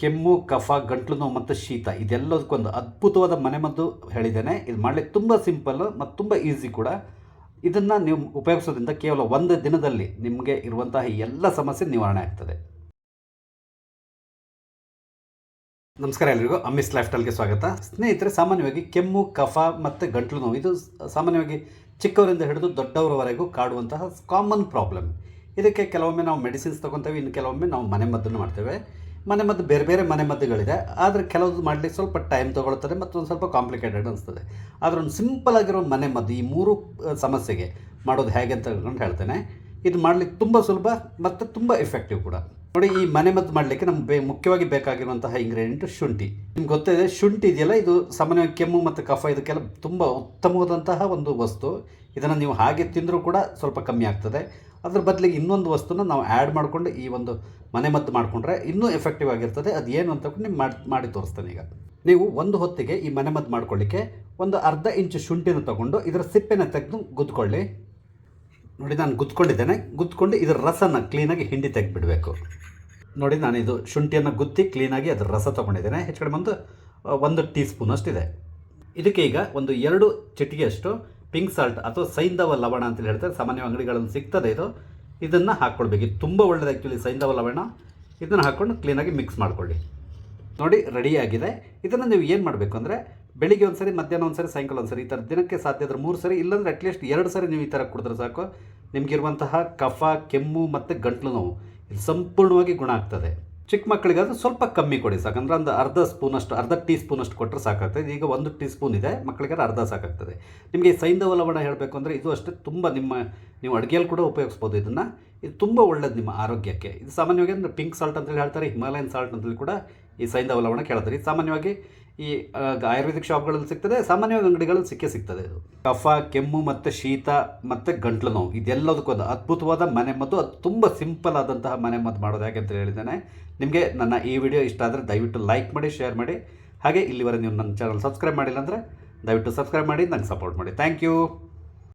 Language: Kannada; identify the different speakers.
Speaker 1: ಕೆಮ್ಮು, ಕಫ, ಗಂಟ್ಲು ನೋವು ಮತ್ತು ಶೀತ, ಇದೆಲ್ಲದಕ್ಕೊಂದು ಅದ್ಭುತವಾದ ಮನೆಮದ್ದು ಹೇಳಿದ್ದೇನೆ. ಇದು ಮಾಡಲಿಕ್ಕೆ ತುಂಬ ಸಿಂಪಲ್ ಮತ್ತು ತುಂಬ ಈಸಿ ಕೂಡ. ಇದನ್ನು ನೀವು ಉಪಯೋಗಿಸೋದ್ರಿಂದ ಕೇವಲ ಒಂದು ದಿನದಲ್ಲಿ ನಿಮಗೆ ಇರುವಂತಹ ಎಲ್ಲ ಸಮಸ್ಯೆ ನಿವಾರಣೆ ಆಗ್ತದೆ. ನಮಸ್ಕಾರ ಎಲ್ರಿಗೂ. ಅಮ್ಮಿಸ್ ಲೈಫ್ ಸ್ಟೈಲ್ಗೆ ಸ್ವಾಗತ. ಸ್ನೇಹಿತರೆ, ಸಾಮಾನ್ಯವಾಗಿ ಕೆಮ್ಮು, ಕಫ ಮತ್ತು ಗಂಟ್ಲು ನೋವು, ಇದು ಸಾಮಾನ್ಯವಾಗಿ ಚಿಕ್ಕವರಿಂದ ಹಿಡಿದು ದೊಡ್ಡವರವರೆಗೂ ಕಾಡುವಂತಹ ಕಾಮನ್ ಪ್ರಾಬ್ಲಮ್ ಇದಕ್ಕೆ ಕೆಲವೊಮ್ಮೆ ನಾವು ಮೆಡಿಸಿನ್ಸ್ ತೊಗೊತೇವೆ, ಇನ್ನು ಕೆಲವೊಮ್ಮೆ ನಾವು ಮನೆಮದ್ದನ್ನು ಮಾಡ್ತೇವೆ. ಮನೆಮದ್ದು ಬೇರೆ ಬೇರೆ ಮನೆಮದ್ದುಗಳಿದೆ ಆದರೆ ಕೆಲವೊಂದು ಮಾಡಲಿಕ್ಕೆ ಸ್ವಲ್ಪ ಟೈಮ್ ತೊಗೊಳ್ತದೆ ಮತ್ತು ಒಂದು ಸ್ವಲ್ಪ ಕಾಂಪ್ಲಿಕೇಟೆಡ್ ಅನಿಸ್ತದೆ. ಆದರೆ ಒಂದು ಸಿಂಪಲ್ ಆಗಿರೋ ಮನೆಮದ್ದು ಈ ಮೂರು ಸಮಸ್ಯೆಗೆ ಮಾಡೋದು ಹೇಗೆ ಅಂತ ಹೇಳ್ಕೊಂಡು ಹೇಳ್ತೇನೆ. ಇದು ಮಾಡಲಿಕ್ಕೆ ತುಂಬ ಸುಲಭ ಮತ್ತು ತುಂಬ ಎಫೆಕ್ಟಿವ್ ಕೂಡ. ನೋಡಿ, ಈ ಮನೆಮದ್ದು ಮಾಡಲಿಕ್ಕೆ ನಮ್ಗೆ ಬೇ, ಮುಖ್ಯವಾಗಿ ಬೇಕಾಗಿರುವಂತಹ ಇಂಗ್ರೀಡಿಯೆಂಟ್ ಶುಂಠಿ. ನಿಮ್ಗೆ ಗೊತ್ತಿದೆ, ಶುಂಠಿ ಇದೆಯಲ್ಲ, ಇದು ಸಾಮಾನ್ಯವಾಗಿ ಕೆಮ್ಮು ಮತ್ತು ಕಫ ಇದಕ್ಕೆಲ್ಲ ತುಂಬ ಉತ್ತಮವಾದಂತಹ ಒಂದು ವಸ್ತು. ಇದನ್ನು ನೀವು ಹಾಗೆ ತಿಂದರೂ ಕೂಡ ಸ್ವಲ್ಪ ಕಮ್ಮಿ ಆಗ್ತದೆ. ಅದ್ರ ಬದಲಿಗೆ ಇನ್ನೊಂದು ವಸ್ತುನ ನಾವು ಆ್ಯಡ್ ಮಾಡಿಕೊಂಡು ಈ ಒಂದು ಮನೆಮದ್ದು ಮಾಡಿಕೊಂಡ್ರೆ ಇನ್ನೂ ಎಫೆಕ್ಟಿವ್ ಆಗಿರ್ತದೆ. ಅದು ಏನು ಅಂತ ನಿಮ್ಗೆ ಮಾಡಿ ಮಾಡಿ ತೋರಿಸ್ತೇನೆ ಈಗ. ನೀವು ಒಂದು ಹೊತ್ತಿಗೆ ಈ ಮನೆಮದ್ದು ಮಾಡ್ಕೊಳ್ಳಿಕ್ಕೆ ಒಂದು ಅರ್ಧ ಇಂಚು ಶುಂಠಿನ ತಗೊಂಡು ಇದರ ಸಿಪ್ಪೆನ ತೆಗೆದು ಗುದ್ಕೊಳ್ಳಿ. ನೋಡಿ ನಾನು ಗುದ್ಕೊಂಡಿದ್ದೇನೆ. ಗುದ್ಕೊಂಡು ಇದರ ರಸನ ಕ್ಲೀನಾಗಿ ಹಿಂಡಿ ತೆಗೆದುಬಿಡಬೇಕು. ನೋಡಿ ನಾನು ಇದು ಶುಂಠಿಯನ್ನು ಗುತ್ತಿ ಕ್ಲೀನಾಗಿ ಅದರ ರಸ ತೊಗೊಂಡಿದ್ದೇನೆ. ಹೆಚ್ಚು ಕಡಿಮೆ ಒಂದು ಒಂದು ಟೀ ಸ್ಪೂನಷ್ಟಿದೆ ಇದಕ್ಕೆ ಈಗ ಒಂದು ಎರಡು ಚಿಟಿಗೆಯಷ್ಟು ಪಿಂಕ್ ಸಾಲ್ಟ್ ಅಥವಾ ಸೈಂಧವ ಲವಣ ಅಂತ ಹೇಳ್ತಾರೆ. ಸಾಮಾನ್ಯ ಅಂಗಡಿಗಳಲ್ಲಿ ಸಿಗ್ತದೆ ಇದು. ಇದನ್ನು ಹಾಕ್ಕೊಳ್ಬೇಕು. ಇದು ತುಂಬ ಒಳ್ಳೆಯದು ಆ್ಯಕ್ಚುಲಿ ಸೈಂಧವ ಲವಣ. ಇದನ್ನು ಹಾಕ್ಕೊಂಡು ಕ್ಲೀನಾಗಿ ಮಿಕ್ಸ್ ಮಾಡ್ಕೊಳ್ಳಿ. ನೋಡಿ ರೆಡಿಯಾಗಿದೆ ಇದನ್ನು ನೀವು ಏನು ಮಾಡಬೇಕು ಅಂದರೆ, ಬೆಳಿಗ್ಗೆ ಒಂದು ಸರಿ ಮಧ್ಯಾಹ್ನ ಒಂದು ಸರಿ ಸಾಯಂಕಾಲ ಒಂದು ಸರಿ ಈ ಥರ ದಿನಕ್ಕೆ ಸಾಧ್ಯ ಇದ್ರೆ ಮೂರು ಸರಿ, ಇಲ್ಲಾಂದ್ರೆ ಅಟ್ಲೀಸ್ಟ್ ಎರಡು ಸರಿ ನೀವು ಈ ಥರ ಕುಡಿದ್ರೆ ಸಾಕು. ನಿಮಗಿರುವಂತಹ ಕಫ, ಕೆಮ್ಮು ಮತ್ತು ಗಂಟ್ಲು ನೋವು. ಇದು ಸಂಪೂರ್ಣವಾಗಿ ಗುಣ ಆಗ್ತದೆ. ಚಿಕ್ಕ ಮಕ್ಕಳಿಗಾದ್ರೆ ಸ್ವಲ್ಪ ಕಮ್ಮಿ ಕೊಡಿ ಸಾಕಂದ್ರೆ ಒಂದು ಅರ್ಧ ಸ್ಪೂನಷ್ಟು ಅರ್ಧ ಟೀ ಸ್ಪೂನಷ್ಟು ಕೊಟ್ಟರೆ ಸಾಕಾಗ್ತದೆ. ಈಗ ಒಂದು ಟೀ ಸ್ಪೂನ್ ಇದೆ ಮಕ್ಕಳಿಗಾರ ಅರ್ಧ ಸಾಕಾಗ್ತದೆ. ನಿಮಗೆ ಸೈಂಧವ ಲವಣ ಹೇಳಬೇಕು ಅಂದರೆ ಇದು ಅಷ್ಟೇ ತುಂಬ ನಿಮ್ಮ, ನೀವು ಅಡುಗೆಯಲ್ಲಿ ಕೂಡ ಉಪಯೋಗಿಸ್ಬೋದು ಇದನ್ನು. ಇದು ತುಂಬ ಒಳ್ಳೇದು ನಿಮ್ಮ ಆರೋಗ್ಯಕ್ಕೆ. ಇದು ಸಾಮಾನ್ಯವಾಗಿ ಅಂದರೆ ಪಿಂಕ್ ಸಾಲ್ಟ್ ಅಂತೇಳಿ ಹೇಳ್ತಾರೆ ಹಿಮಾಲಯನ್ ಸಾಲ್ಟ್ ಅಂತೇಳಿ ಕೂಡ ಈ ಸೈಂಧವ ಲವಣ ಕೇಳ್ತಾರೆ. ಇದು ಸಾಮಾನ್ಯವಾಗಿ ಈ ಆಯುರ್ವೇದಿಕ್ ಶಾಪ್ಗಳಲ್ಲಿ ಸಿಗ್ತದೆ, ಸಾಮಾನ್ಯವಾಗಿ ಅಂಗಡಿಗಳಲ್ಲಿ ಸಿಕ್ಕೇ ಸಿಗ್ತದೆ ಇದು. ಕಫ, ಕೆಮ್ಮು ಮತ್ತು ಶೀತ ಮತ್ತು ಗಂಟ್ಲು ನೋವು ಇದೆಲ್ಲದಕ್ಕೊಂದು ಅದ್ಭುತವಾದ ಮನೆಮದ್ದು ಅದು ತುಂಬ ಸಿಂಪಲ್ ಆದಂತಹ ಮನೆಮದ್ದು ಮಾಡೋದು ಹೇಗೆ ಅಂತ ಹೇಳಿದ್ದೇನೆ. ನಿಮಗೆ ನನ್ನ ಈ ವಿಡಿಯೋ ಇಷ್ಟ ಆದರೆ ದಯವಿಟ್ಟು ಲೈಕ್ ಮಾಡಿ, ಶೇರ್ ಮಾಡಿ. ಹಾಗೆ ಇಲ್ಲಿವರೆಗೆ ನೀವು ನನ್ನ ಚಾನಲ್ ಸಬ್ಸ್ಕ್ರೈಬ್ ಮಾಡಿಲ್ಲ ಅಂದರೆ ದಯವಿಟ್ಟು ಸಬ್ಸ್ಕ್ರೈಬ್ ಮಾಡಿ, ನಂಗೆ ಸಪೋರ್ಟ್ ಮಾಡಿ. Thank you.